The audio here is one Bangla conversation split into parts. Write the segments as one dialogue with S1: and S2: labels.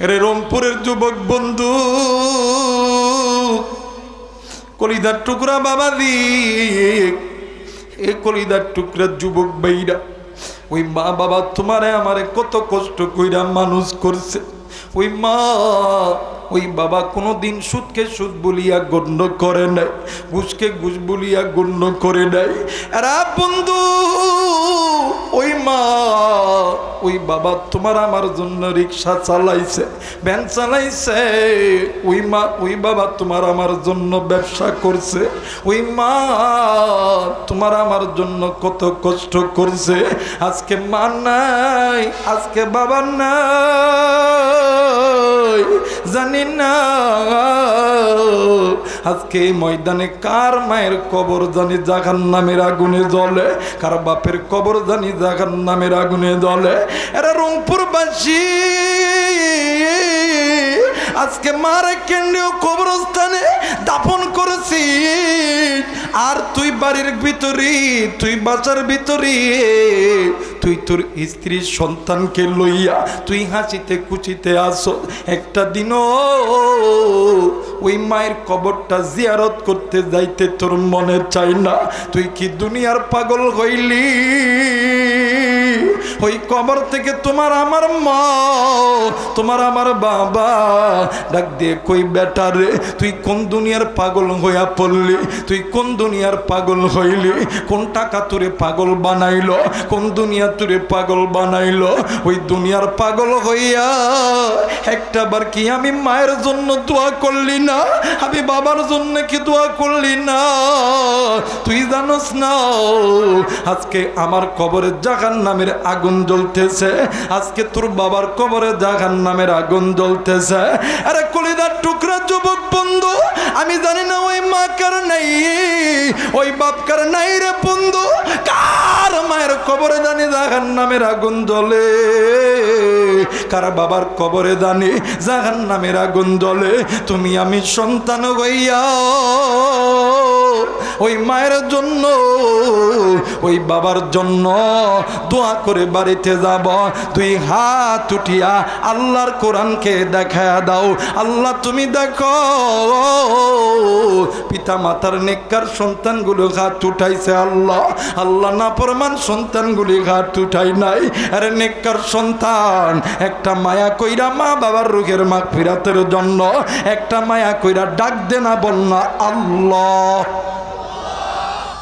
S1: রে রংপুরের যুবক বন্ধু, কলিদার টুকরা বাবা দি, এ কলিদার টুকরা যুবক বাইরা ওই মা বাবা তোমারে আমারে কত কষ্ট কইরা মানুষ করছে। ওই মা, ওই বাবা কোনো দিন সুদকে সুদ বলিয়া গণ্য করে নাই, ঘুষকে ঘুষ বলিয়া গণ্য করে নাই। এরা বন্ধু ওই মা, ওই বাবা তোমার আমার জন্য রিক্সা চালাইছে, ভ্যান চালাইছে। ওই মা, ওই বাবা তোমার আমার জন্য ব্যবসা করছে। ওই মা তোমার আমার জন্য কত কষ্ট করছে। আজকে মা নাই, আজকে বাবা নাই, জানি না। আজকে ময়দানে কার মায়ের কবর জানি জাগান নামের আগুনে জলে কার বাপের কবর জানি জাগান নামের আগুনে জলে এরা রংপুরবাসী। আজকে মারে কেন্দ্রীয় কবরস্থানে দাপন করেছি। আর তুই বাড়ির ভিতরে, তুই বাঁচার ভিতরে, তুই তোর স্ত্রীর সন্তানকে লইয়া তুই হাসিতে কুচিতে আসো। একটা দিনও ওই মায়ের কবরটা জিয়ারত করতে যাইতে তোর মনে চাই না। তুই কি দুনিয়ার পাগল হইলি? ওই কবর থেকে তোমার আমার মা, তোমার আমার বাবা। ডাক দিয়ে কই, বেটা রে, তুই কোন দুনিয়ার পাগল হইয়া পড়লি? তুই কোন দুনিয়ার পাগল হইলি? কোন টাকা তোরে পাগল বানাইল? কোন দুনিয়া তোরে পাগল বানাইল? ওই দুনিয়ার পাগল হইয়া একটা বার কি আমি মায়ের জন্য দোয়া করলি না? আমি বাবার জন্য কি দোয়া করলি না? তুই জানোস না, আজকে আমার কবরের জাগান নামের আগুন জ্বলতেছে। আজকে তোর বাবার কবরে জাগান নামের আগুন জ্বলতেছে। আরে কলিদার টুকরা যুবক বন্ধু, আমি জানি না ওই মা কার নাই, ওই বাপ কার নাই রে বন্ধু। কার মায়ের কবরে জানি জাগান নামের আগুন জ্বলে? কার বাবার কবরে জানি জাগান নামের আগুন জ্বলে? তুমি আমি সন্তান হইয়া ওই মায়ের জন্য, ওই বাবার জন্য দোয়া করে বাড়িতে যাব। তুই হাত উঠিয়া আল্লাহর কোরআনকে দেখা দাও। আল্লাহ, তুমি দেখো পিতা মাতার নেককার সন্তানগুলো হাত উঠাইছে আল্লাহ। আল্লাহ না প্রমাণ সন্তানগুলি হাত উঠাই নাই। আরে নেককার সন্তান, একটা মায়া কইরা মা বাবার রোগের মাগ ফিরাতের জন্য, একটা মায়া কইরা ডাক দে না না আল্লাহ।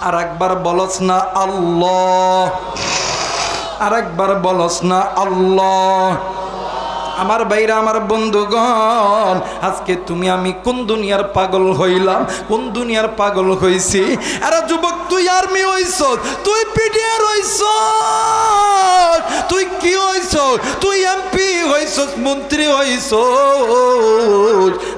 S1: আর একবার বলস না আল্লাহ। আর একবার বলস না আল্লাহ। আমার বাইরা আমার বন্ধুগণ, আজকে তুমি আমি কোন দুনিয়ার পাগল হইলাম, কোন দুনিয়ার পাগল হইছি? আরে যুবক, তুই আর্মি হইছ, তুই পিডিআর হইছ, তুই কি হইছ, তুই এমপি হইছ, মন্ত্রী হইছ।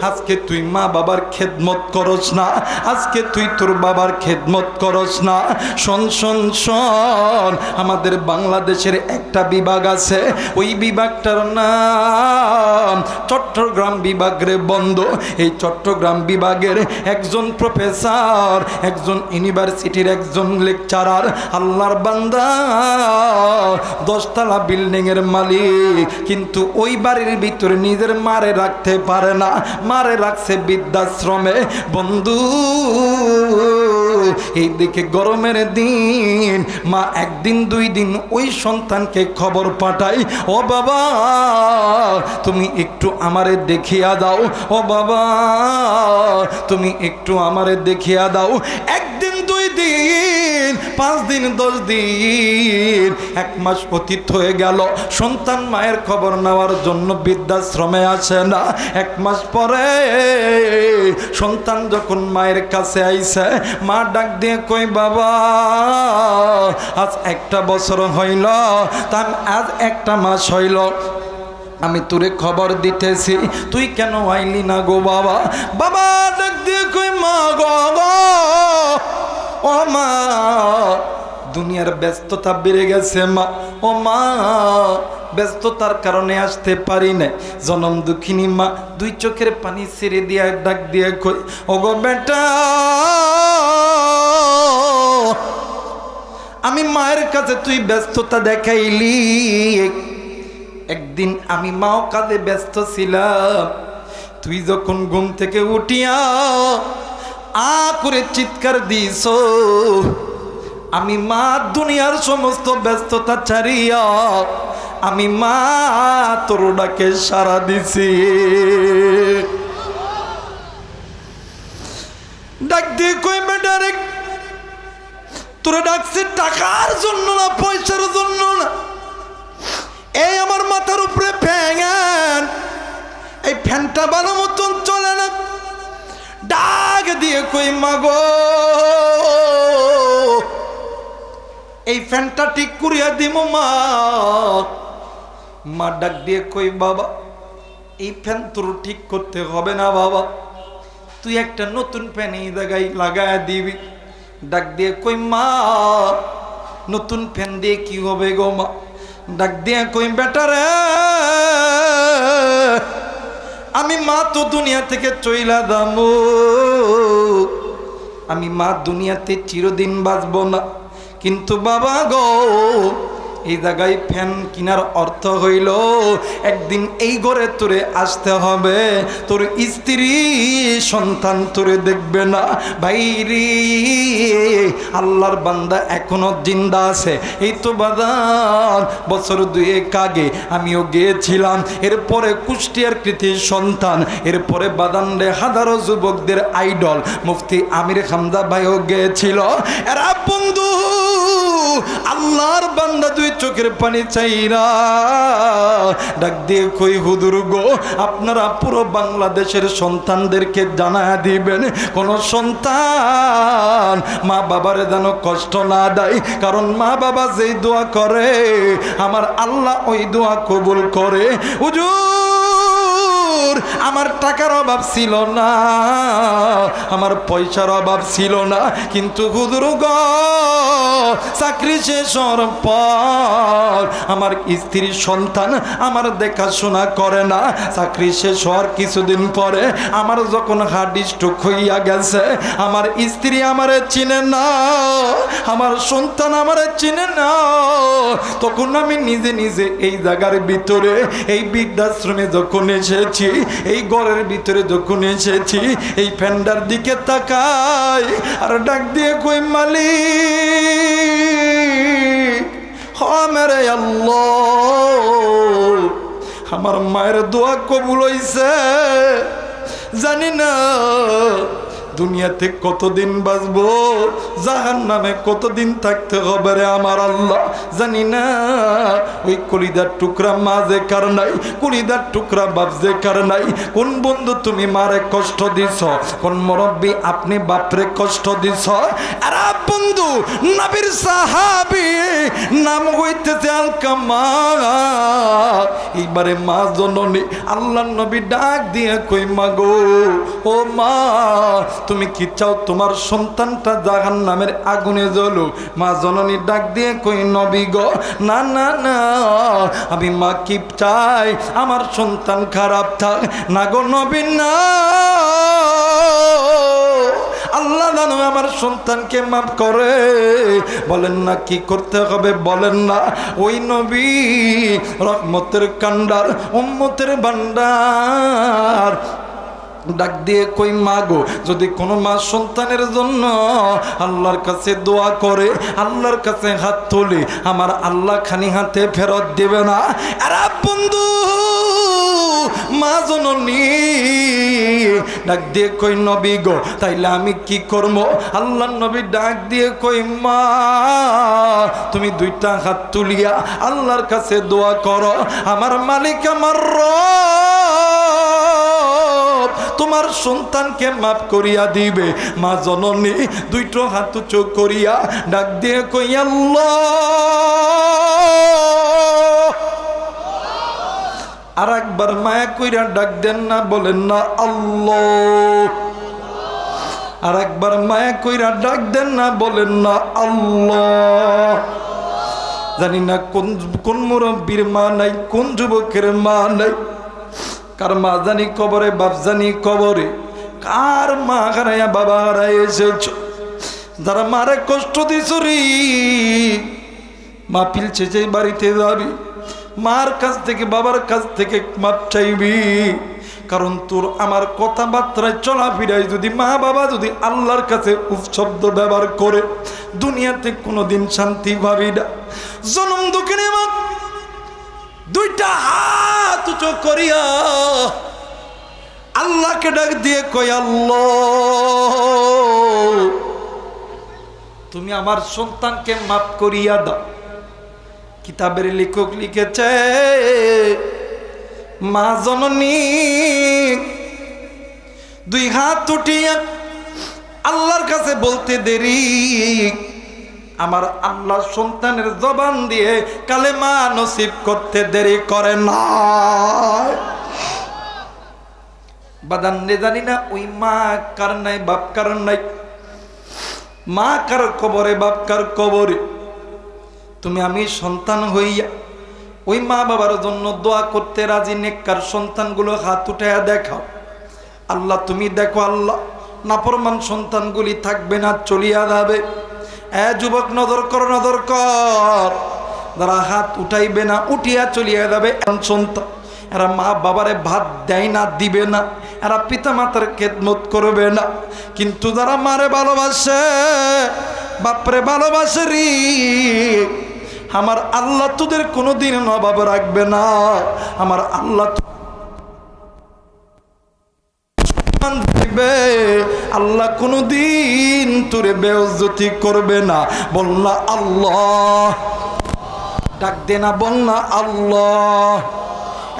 S1: আজকে তুই মা বাবার খেদমত করস না, আজকে তুই তোর বাবার খেদমত করস না। শোন শোন শোন, আমাদের বাংলাদেশের একটা বিভাগ আছে, ওই বিভাগটার নাম চট্টগ্রাম বিভাগের বন্ধ। এই চট্টগ্রাম বিভাগের একজন প্রফেসর, একজন ইউনিভার্সিটির একজন লেকচারার, আল্লাহর বান্দা। দশতলা বিল্ডিং এর মালিক। কিন্তু ওই বাড়ির ভিতরে নিজের মারে রাখতে পারে না। মারে রাখছে বৃদ্ধাশ্রমে। বন্ধু এই দিকে গরমের দিন। মা একদিন, দুই দিন ওই সন্তানকে খবর পাঠাই। ও বাবা, তুমি একটু আমারে দেখিয়া দাও। ও বাবা, তুমি একটু আমারে দেখিয়া দাও। একদিন, দুই দিন, পাঁচ দিন, দশ দিন, এক মাস অতীত হয়ে গেল। সন্তান মায়ের খবর নেওয়ার জন্য বৃদ্ধাশ্রমে আসে না। এক মাস পরে সন্তান যখন মায়ের কাছে আইসে, মা ডাক দিয়ে কই, বাবা, আজ একটা বছর হইল তার আজ একটা মাস হইল। আমি তোরে খবর দিতেছি, তুই কেন আইলি না গো বাবা? বাবা ডাক দিয়ে কই, মা গো ও মা, দুনিয়ার ব্যস্ততা বেড়ে গেছে মা, ও মা, ব্যস্ততার কারণে আসতে পারি না জনম দুঃখিনী মা, দুই চোখের পানি ছেড়ে দিয়ে ডাক দিয়ে কই ও গো বেটা আমি মায়ের কাছে তুই ব্যস্ততা দেখাইলি। একদিন আমি মাও কাজে ব্যস্ত ছিলাম। তুই যখন ঘুম থেকে উঠিয়া আ করে চিৎকার দিস আমি মা দুনিয়ার সমস্ত ব্যস্ততা ছাড়িয়া আমি মা তোর ডাকে সারা দিছি। ডাক দিয়ে কই ডাইরেক্ট তোরা ডাকছে টাকার জন্য না, পয়সার জন্য না। এই আমার মাথার উপরে ফ্যান। এই ফ্যানটা ভালো মতন চলে না। ডাক দিয়ে কই, মাগো। এই ফ্যানটা ঠিক করিয়া দিব মা। মা ডাক দিয়ে কই, বাবা, এই ফ্যান তোর ঠিক করতে হবে না, বাবা। তুই একটা নতুন ফ্যান এই জায়গায় লাগায় দিবি। ডাক দিয়ে কই মা, নতুন ফ্যান দিয়ে কি হবে গো মা? ডাক দিয়ে কই বেটারে আমি মা তো দুনিয়া থেকে চইলা দাম। আমি মা দুনিয়াতে চিরদিন বাঁচব না। কিন্তু বাবা গো এই জায়গায় ফ্যান কিনার অর্থ হইল, একদিন এই ঘরে তোরে আসতে হবে। তোর স্ত্রী, সন্তান তোরে দেখবে না। ভাইরি আল্লাহর বান্দা এখনও জিন্দা আছে। এই তো বাদান বছর দুয়েক আগে আমিও গিয়েছিলাম। এরপরে কুষ্টিয়ার কৃতি সন্তান, এরপরে বাদান রে হাজারো যুবকদের আইডল। মুফতি আমির হামদা ভাইও গিয়েছিল। এরা বন্ধু আল্লাহর বান্দা দুই চোখের পানি ডাক দিয়ে কই হুদুর গো, আপনারা পুরো বাংলাদেশের সন্তানদেরকে জানা দিবেন। কোন সন্তান মা বাবার যেন কষ্ট না দেয়। কারণ মা বাবা যেই দোয়া করে, আমার আল্লাহ ওই দোয়া কবুল করে। হুজুর! আমার টাকার অভাব ছিল না, আমার পয়সার অভাব ছিল না, কিন্তু হুজুর গো, চাকরি শেষ হওয়ার পর আমার স্ত্রীর সন্তান আমার দেখাশোনা করে না, চাকরি শেষ হওয়ার কিছুদিন পরে আমার যখন হার্ট স্ট্রোক হইয়া গেছে, আমার স্ত্রী আমারে চিনে না, আমার সন্তান আমারে চিনে না, তখন আমি নিজে নিজে এই জায়গার ভিতরে, এই বৃদ্ধাশ্রমে যখন এসেছি এই ঘরের ভিতরে যখন এসেছি, এই ফ্যান্ডার দিকে তাকাই, আর ডাক দিয়ে কই, মালিক মেরে আল্লাহ, আমার মায়ের দোয়া কবুল হইছে, জানি না দুনিয়াতে কতদিন বাঁচবো? জাহান নামে কতদিন থাকতে হবে রে আমার আল্লাহ? জানি না। ওই কলিদার টুকরা মা যে কার নাই? কলিদার টুকরা বাপ যে কার নাই? কোন বন্ধু তুমি মারে কষ্ট দিছ? কোন মুরব্বী আপনি বাপরে কষ্ট দিছ? আর বন্ধু, নবীর সাহাবি নাম হইতেছে আলকা মা এইবারে মা জননী আল্লাহ নবী ডাক দিয়ে কই মাগো ও মা তুমি কি চাও তোমার সন্তানটা জাহান নামের আগুনে জ্বলো মা জননী ডাক দিয়ে কই, নবী গো, না না না, আমি মা কি চাই? আমার সন্তান খারাপ থাক। না গো, নবী, না। আল্লাহ জানো আমার সন্তানকে মাফ করে। বলেন না কি করতে হবে? বলেন না। ওই নবী রহমতের কান্ডার, উম্মতের ভান্ডার ডাক দিয়ে কই মাগো যদি কোনো মা সন্তানের জন্য আল্লাহর কাছে দোয়া করে, আল্লাহর কাছে হাত তোলে, আমার আল্লাহ খানি হাতে ফেরত দেবে না? এরা বন্ধু, মা জননী, ডাক দিয়ে কই, নবী গো, তাইলে আমি কি করব? আল্লাহ নবী ডাক দিয়ে কই, মা, তুমি দুইটা হাত তুলিয়া আল্লাহর কাছে দোয়া করো, আমার মালিক, আমার রব তোমার সন্তানকে মাফ করিয়া দিবে। মা জননী, দুইটো হাত চোখ করিয়া ডাক দিয়ে কই, আল্লাহ! আর একবার মায়া কইরা ডাক দেন না, বলেন না, আল্লাহ! আর একবার মায়া কইরা ডাক দেন না, বলেন না, আল্লাহ! জানি না কোন কোন মুরব্বীর মা নাই, কোন যুবকের মা নাই। কার মা জানি কবরে, বাপ জানি কবরে, কার মা হারাইয়া বাবা হারাই এসেছ? যারা মারে কষ্ট দিছ মা পিলছে যে বাড়িতে যাবি, মার কাছ থেকে, বাবার কাছ থেকে মাপ চাইবি। কারণ তোর আমার কথাবার্তায় চলাফেরায় যদি মা বাবা যদি আল্লাহর কাছে শব্দ ব্যবহার করে, দুনিয়াতে কোনোদিন শান্তি পাবি না। জনম দুঃখিনী মা দুইটা হাত উঁচু করিয়া আল্লাহকে ডাক দিয়ে কই আল্লাহ, তুমি আমার সন্তানকে মাফ করিয়া দাও। কিতাবের লেখক লিখেছে, মা জননী, দুই হাত উঠিয়া আল্লাহর কাছে বলতে দেরি। আমার আল্লাহ সন্তানের জবান দিয়ে কালে মা নসিব করতে দেরি করে না বাদান নে জানি না, ওই মা কার নাই, বাপ কার নাই? মা কার কবরে, বাপ কার কবরে? তুমি আমি সন্তান হইয়া ওই মা বাবার জন্য দোয়া করতে রাজি, নেককার সন্তানগুলো হাত উঠাইয়া দেখাও। আল্লাহ, তুমি দেখো আল্লাহ নাপরমান সন্তানগুলি থাকবে না, চলিয়া যাবে। এ যুবক, নজর কর নজর কর। যারা হাত উঠাইবে না, উঠিয়া চলিয়া যাবে এমন সন্তান। এরা মা বাবারে ভাত দেয় না, দিবে না। এরা পিতা মাতার খেদমত করবে না। কিন্তু যারা মারে ভালোবাসে, বাপরে ভালোবাসে রি। আমার আল্লাহ তোদের কোনোদিন অভাব রাখবে না। আমার আল্লাহ তো- আল্লাহ আল্লাহ কোনোদিন তোরে বেউজ্জতি করবে না। বল না আল্লাহ। ডাক দে না, বল না আল্লাহ।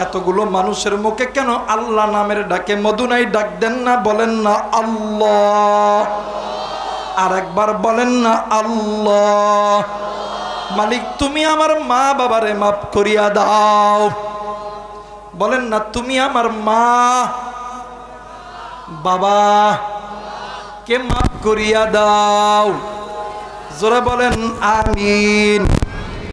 S1: এতগুলো মানুষের মুখে কেন আল্লাহ নামের ডাকে? মধুনাই ডাক দেন না, বলেন না আল্লাহ। আর একবার বলেন না আল্লাহ। মালিক, তুমি আমার মা বাবারে মাফ করিয়া দাও। বলেন না, তুমি আমার মা বাবা কে মাফ করিয়া দাও? জোরে বলেন আমিন।